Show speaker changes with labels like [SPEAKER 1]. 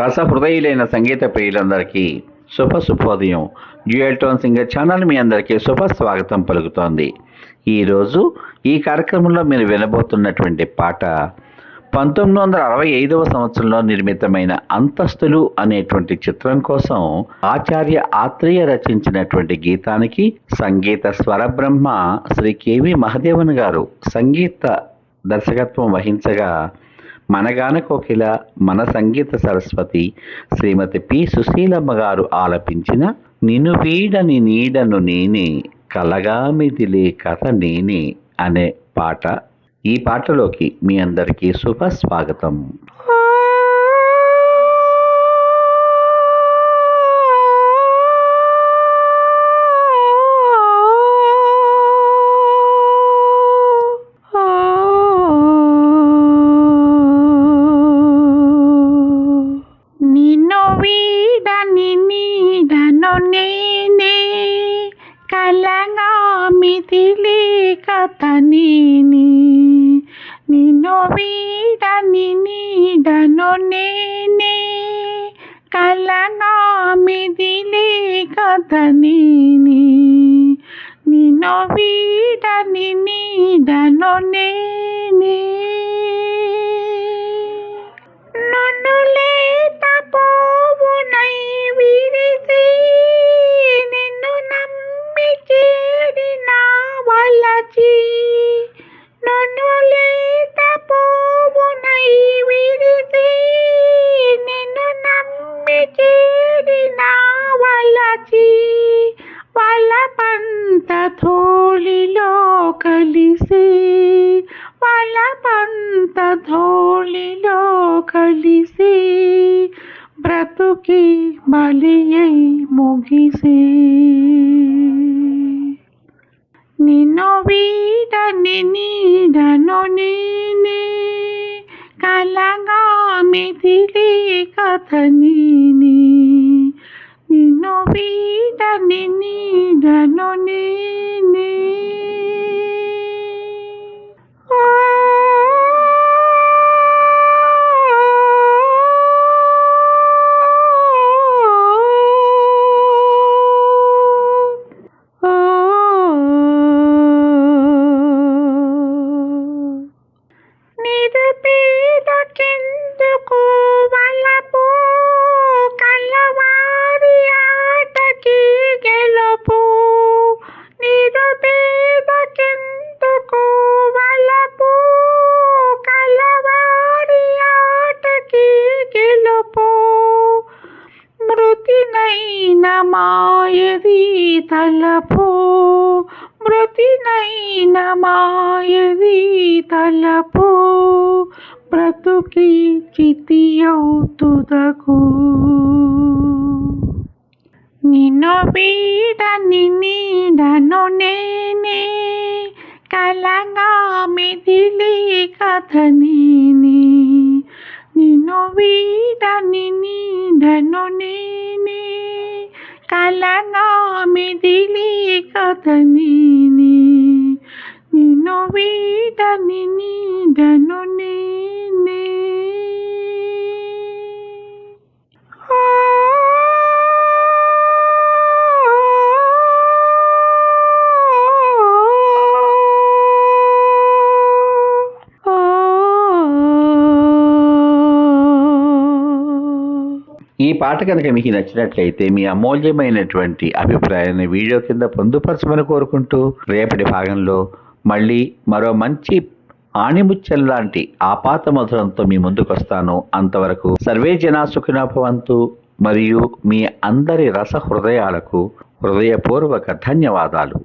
[SPEAKER 1] రస హృదయులైన సంగీత ప్రియులందరికీ శుభ శుభోదయం. డ్యూయల్ టోన్ సింగర్ ఛానల్ మీ అందరికీ శుభ స్వాగతం పలుకుతోంది. ఈరోజు ఈ కార్యక్రమంలో మీరు వినబోతున్నటువంటి పాట పంతొమ్మిది వందల అరవై ఐదవ సంవత్సరంలో నిర్మితమైన అంతస్తులు అనేటువంటి చిత్రం కోసం ఆచార్య ఆత్రేయ రచించినటువంటి గీతానికి సంగీత స్వరబ్రహ్మ శ్రీ కేవి మహదేవన్ గారు సంగీత దర్శకత్వం వహించగా మనగాన కోకిల మన సంగీత సరస్వతి శ్రీమతి పి సుశీలమ్మ గారు ఆలపించిన నిను వీడని నీడను నేనే కలగా మిదిలే కథ నేనే అనే పాట. ఈ పాటలోకి మీ అందరికీ శుభ స్వాగతం.
[SPEAKER 2] మిథిలి కథ నిన్ను వీడని నీడను నేనే. కలగా కథనిని నిన్ను వీడని నీడను నే నన్ను లేత పోవునై విరిసి నిన్ను నమ్మి చేరిన వలచి వలపంత ధూళిలో కలిసి వలపంత ధూళిలో కలిసి బ్రతుకి బలియై ముగిసి. మిథిలి కథ నేనే నిన్ను వీడని నీడను మృతినైన మాయది తలపో మృతినైన మాయది తలపో బ్రతుకి చితి అవుతుదకు నిన్ను వీడని నీడను నేనే కలగా మిదిలి కథ నేనే. నిన్ను వీడని నీడను కలగా మిదిలి కథ నేనే నిన్ను వీడని
[SPEAKER 1] ఈ పాట కనుక మీకు నచ్చినట్లయితే మీ అమూల్యమైనటువంటి అభిప్రాయాన్ని వీడియో కింద పొందుపరచమని కోరుకుంటూ రేపటి భాగంలో మళ్ళీ మరో మంచి ఆణిముచ్చల్ లాంటి ఆపాత మధురంతో మీ ముందుకు వస్తాను అంతవరకు సర్వే జనా సుఖినోభవంతు మరియు మీ అందరి రస హృదయాలకు హృదయపూర్వక ధన్యవాదాలు.